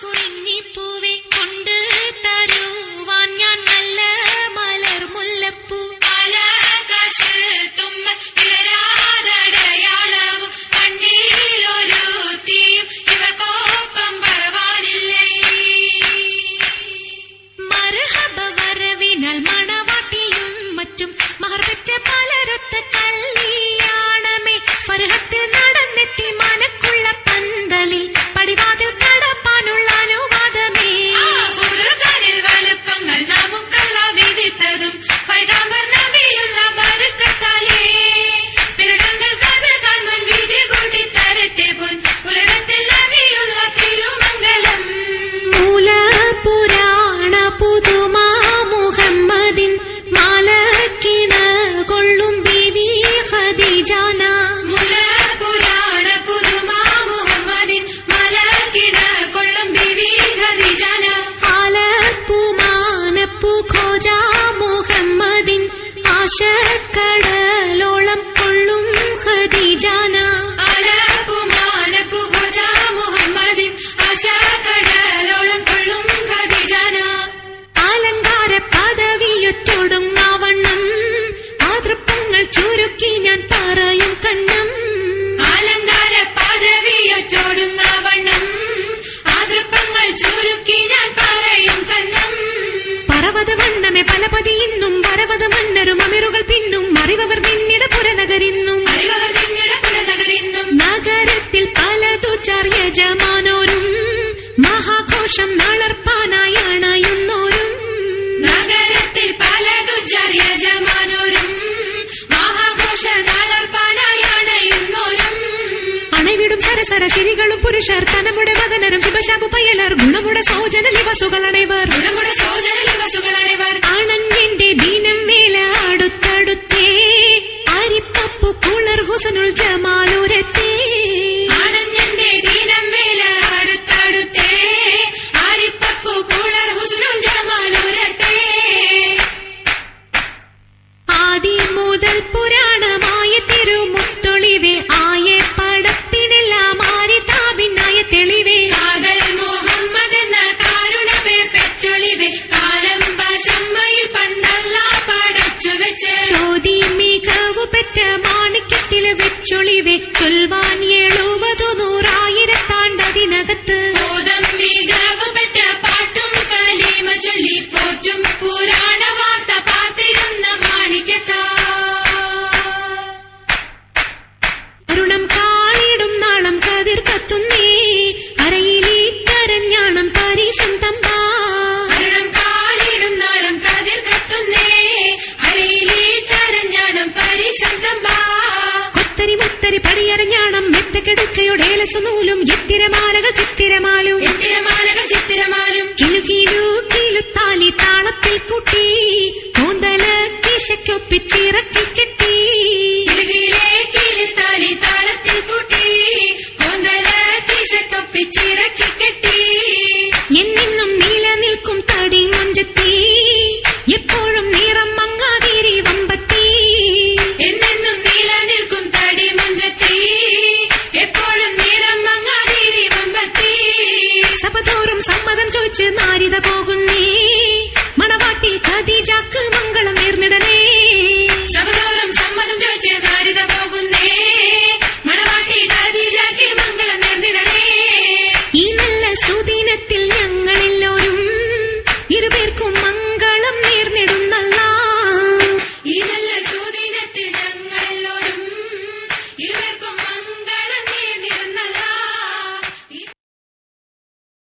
കുറിഞ്ഞിപ്പൂവേ ഇന്നും പരവത മന്നരും അമിറുകൾ പിന്നും അറിവവർ നിന്നിട പുരനഗരിന്നും. അറിവവർ നിന്നിട പുരനഗരിന്നും. നഗരത്തിൽ പല തുച്ചാറിയ ജമാനോരും മഹാഘോഷം നളർപ്പാനായണയുന്നോരും. നഗരത്തിൽ പല തുച്ചാറിയ ജമാനോരും മഹാഘോഷ നളർപ്പാനായണയുന്നോരും. അണവിടും സരസര ശരികളും പുരുഷർ തനമുടെ വതനരും ശുഭശാപു പയ്യലർ ഗുണമുടെ സൗജന ലിവസുകൾ അണൈവർ ഗുണമുടെ സൗജന حسن الجمال திரும்பிச் சொல்வார் കിടക്കയുടെ ലസനൂലും ചിത്തിരമാലകൾ ചിത്തിരമാലും. ചിത്തിരമാലകൾ ചിത്തിരമാലും. കിലു കിലു കിലു താളത്തിൽ കൂട്ടി. കൂന്തല കീശയ്ക്കൊപ്പിച്ചിറക്കി നാരിത പോകുന്നേ